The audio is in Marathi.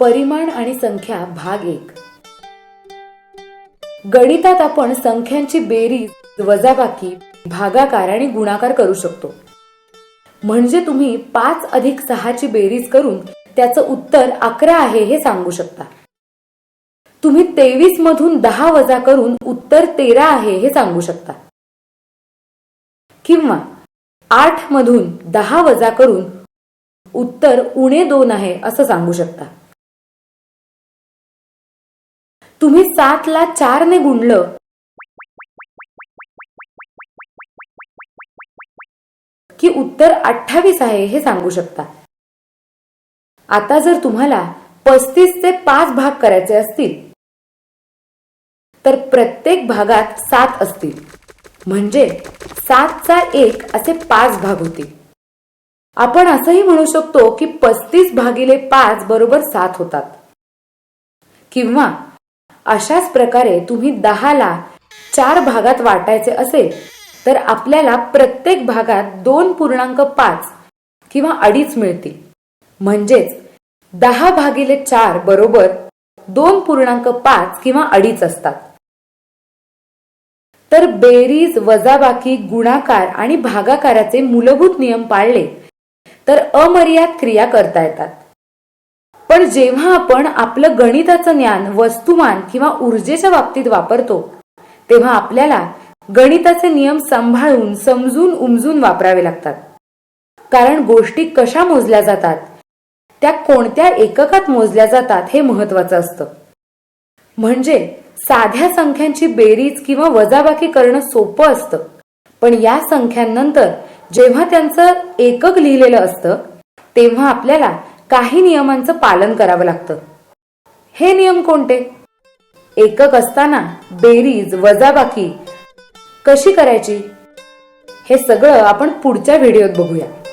परिमाण आणि संख्या भाग एक. गणितात आपण संख्यांची बेरीज वजाबाकी भागाकार आणि गुणाकार करू शकतो. म्हणजे तुम्ही पाच अधिक सहाची बेरीज करून त्याचं उत्तर अकरा आहे हे सांगू शकता. तुम्ही तेवीस मधून दहा वजा करून उत्तर तेरा आहे हे सांगू शकता. किंवा आठ मधून दहा वजा करून उत्तर उणे दोन आहे असं सांगू शकता. तुम्ही सातला चारने गुणलं. की उत्तर अठ्ठावीस आहे हे सांगू शकता. आता जर तुम्हाला पस्तीस ते पाच भाग करायचे असतील तर प्रत्येक भागात सात असतील. म्हणजे सातचा एक असे पाच भाग होतील. आपण असंही म्हणू शकतो की पस्तीस भागिले पाच बरोबर सात होतात. किंवा अशाच प्रकारे तुम्ही दहाला चार भागात वाटायचे असेल तर आपल्याला प्रत्येक भागात दोन पूर्णांक पाच किंवा अडीच मिळतील. म्हणजेच दहा भागिले चार बरोबर दोन पूर्णांक पाच किंवा अडीच असतात. तर बेरीज वजाबाकी गुणाकार आणि भागाकाराचे मूलभूत नियम पाळले तर अमर्याद क्रिया करता येतात. पण जेव्हा आपण आपलं गणिताचं ज्ञान वस्तुमान किंवा ऊर्जेच्या बाबतीत वापरतो तेव्हा आपल्याला गणिताचे नियम सांभाळून समजून उमजून वापरावे लागतात. कारण गोष्टी कशा मोजल्या जातात त्या कोणत्या एककात मोजल्या जातात हे महत्वाचं असतं. म्हणजे साध्या संख्यांची बेरीज किंवा वजाबाकी करणं सोपं असतं पण या संख्यांनंतर जेव्हा त्यांचं एकक लिहिलेलं असतं तेव्हा आपल्याला काही नियमांचं पालन करावं लागतं. हे नियम कोणते? एकक असताना बेरीज वजाबाकी कशी करायची? हे सगळं आपण पुढच्या व्हिडिओत बघूया.